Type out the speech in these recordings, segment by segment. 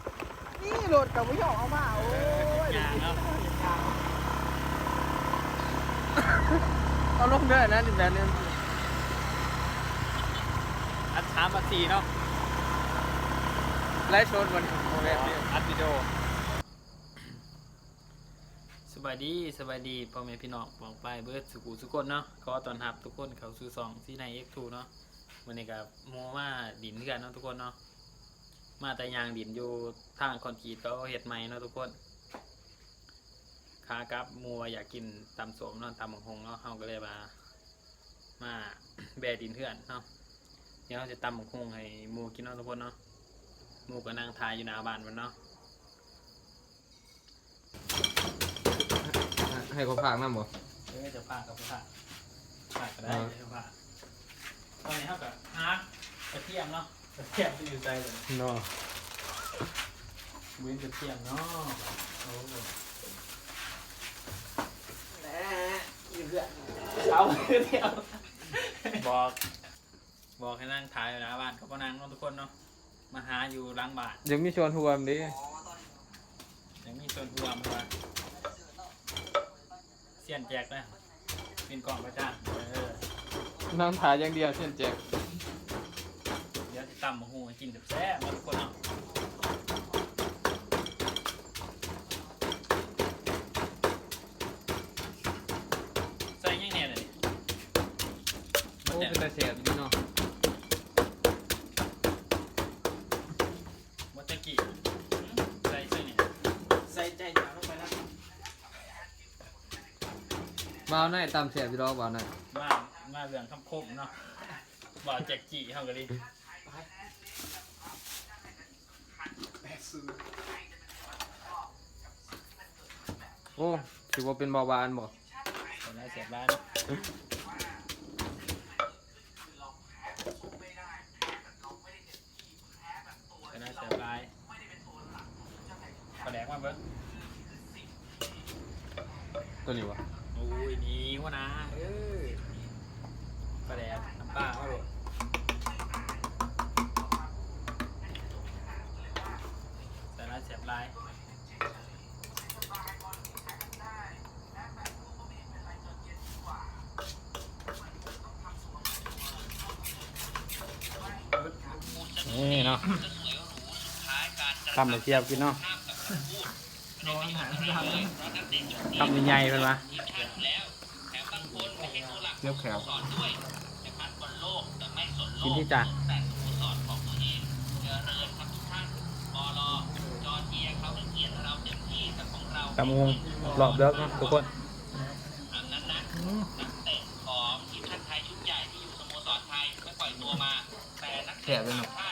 ไปเอานะนี่รถกับผู้ชมเอามาโอ้ยยางเนาะ เอาลงด้วยนะดิแบบนี้อัดสามอัดสี่เนาะไล่ชนมันโมเมนต์นี้อัดวิดีโอสบายดีสบายดีพ่อแม่พี่น้องบอกไปเบิร์ดสุกูสุกคนเนาะขอต้อนรับทุกคนเข้าสู่ซองซีไนเอ็กทูเนาะวันนี้กับโมมาดินด้วยกันเนาะทุกคนเนาะ มาแต่ยางดินอยู่ทางคอนกรีตเขาเห็ดใหม่เนาะทุกคนขากลับหมัวาอยากกินตำสมเนาะตำบังหงเนาะเฮาก็เลยมา มาแบดินเพื่อนเนาะเดี๋ยวเราจะตำบังหงให้หมูกินเนาะทุกคนเนาะหมูก็นั่งทายอยู่หน้าบ้านมันเนาะให้เขาพากน้ำบ่เออจะผ่ากับผ่าผ่าก็ได้อ่าจะผ่าตอนนี้เท่ากับฮาร์ดกระเทียมเนาะกระ เทียมจะอยู่ใจเลยเนาะเว้นกระเทียมเนาะโอ้โหแหมอยู่เพื่อนเอากระเทียมบอก บอกให้นั่งถ่ายอยู่หน้าบ้านเขาก็นั่งเนาะทุกคนเนาะมาหาอยู่หล้างบ้านยังมีชวนทวมดิยังมีส่วนรวมมาเสียนแจกนะเป็นกล่องประจานเออนั่งถ่ายอย่างเดียวเช่นแจกเดี๋ยวจะ ตำมะฮูให้กินแบบแซ่บๆเนาะทุกคนเนาะใส่ยังแน่เลย โอ้เป็นตาเสียบดีเนาะวัตตะกี้ใส่ใส่เนี่ยใส่ใจหนาลงไปนะบ่าวหน่อยตามเสียบพี่รอกบ่าวหน่อยมามาเรื่องคำคมเนาะบอกแจกกี้เท่ากันดิโอ้ถือว่าเป็นเบาหวานบ่คนละเสียบร้านคนละเสียบร้านปลาแดกมาเบิ้งตัวนี้วะโอ้ยนี่วะนะเออปลาแดกน้ำปลาเอาโหลดใส่ละเสียบลาย นี่เนาะทำเลยเทียบกินเนาะนอนหาทางทำใหญ่ๆเป็นวะเรียบแขวกินที่จานตำมงรอบเลิกเนาะทุกคนแขวเลยเนาะ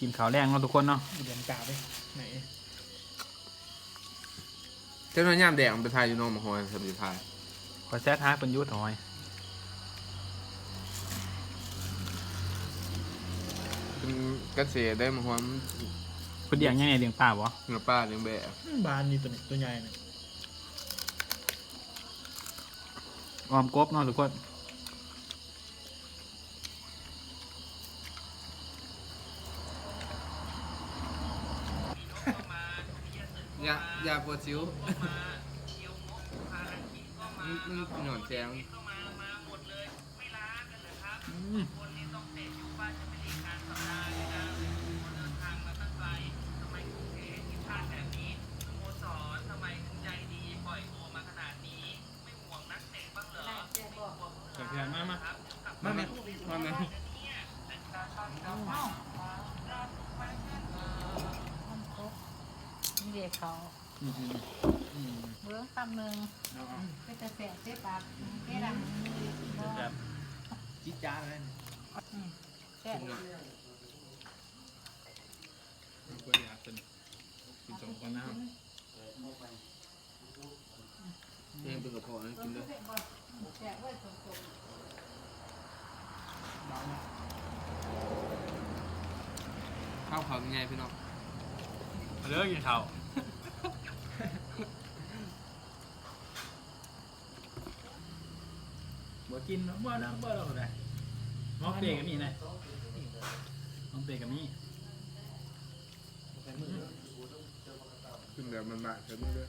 กินข้าวแรงเนาะทุกคนเนาะเบียร์กาไปไหนเจ้าหน้ายามแดงไปทายอยู่น้องมาหอยสบิทายขอแซดฮาเป็นยุทธหอยเป็นกระเสียได้มาหอยมันเป็นเดียงยังไงเดียงป่าวะเนื้อปลาเนื้อแบะบานนี่ตัวนี้ตัวใหญ่เนี่ยออมกบเนาะทุกคน ยายาปวดซิวมันมันหนอนแจงเพื่อนมามามาไหมมาไหมนี่เด็กเขา เบื้องตำหนึ่งก็จะแสบเจ๊ปากเจ๊ดำแจิ๊จ้าเลยแสบก็ยยาเป็นกินสองคนนะครับเองเป็นกระเพาะนะกินด้วยข้าวเขาเป็นไงพี่น้องเลิกกินข้าว กินบ่น้ำบ่เราได้มองเปรย์กับมีนะมองเปรย์กับมีขึ้นแบบมันบาดเสร็จมือเลย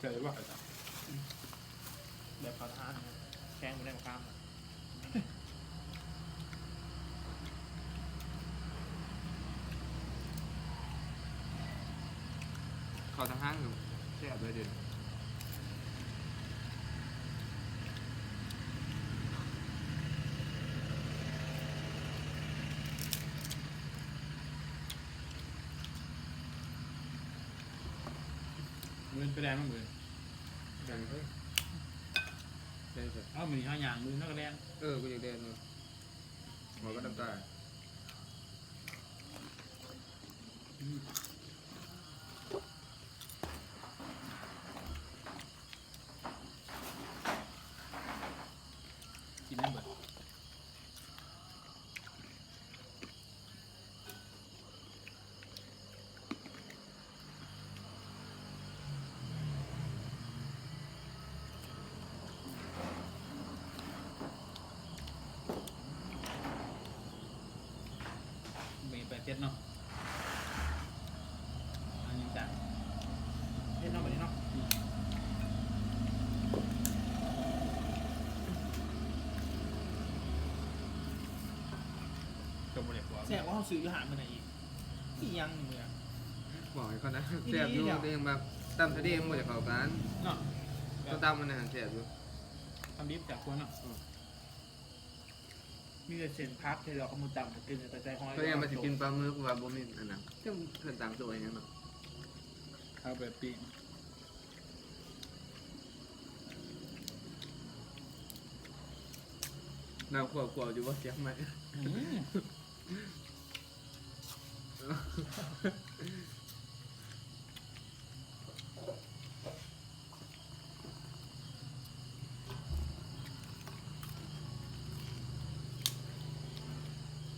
เจอว่าแบบขอทานแข้งไม่ได้มาข้าม เขาทางห้างอยู่แซ่บเลยเด่นมือไปแดงมั้งมือดังเฮ้ยเด่นสุดเอ้ามือห้าอย่างมือนักแดงเออกูอยากเด่นเลยหมอก็น้ำตากิ แปดเจ็ดเนาะอันนี้จ้ะเล่นนอกไปเล่นนอกจบหมดเลยหัวแสบว่าเขาซื้ออยู่หาเมื่อไหร่อีกที่ยังเมื่อบอกให้เขานะแซ่บอยู่เองแบบตำทะเลมันจะเข้ากันเนาะต้องตำมันนะแซ่บอยู่ทำดิบจากคนเนาะ มีแต่เส้นพักที่เราเอามือต่ำกินแต่ใจห้อยเขาเองมาสิกินปลาหมึกว่าบ่มีอันนั้นก็เพิ่นตามตัวเองเนาะเอาแบบปีกน้ำขวบๆอยู่ว่าเสียงไหม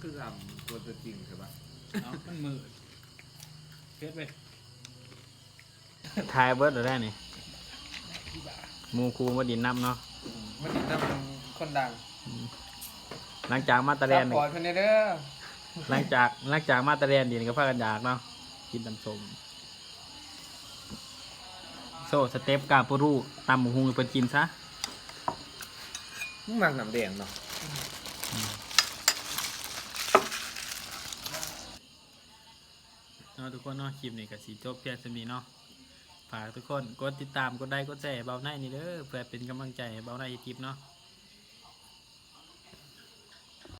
คือทำตัวจริงใช่ปะเอามันมือเฟสไปทายเบิร์ดได้นี่หมูคูมาดินน้ำเนาะมันติดตามคนดังหลังจากมาตาแลนซัพพอร์ตเพิ่นเด้อหลังจากหลังจากมาตาแลนดินก็พากันอยากเนาะกินตำส้มโซ่สเต็ปกาปูรูตำหมูหุงให้เพิ่นกินซะมึงมักน้ำแดงเนาะ นาะทุกคนเนาะคลิปนี้ก็สีจบเพียงเท่านี้เนาะฝากทุกคนกดติดตามกดไลค์กดแชร์เบาหน้านี่เด้อเพื่อเป็นกำลังใจให้เบาหน้าอีกคลิปเนาะ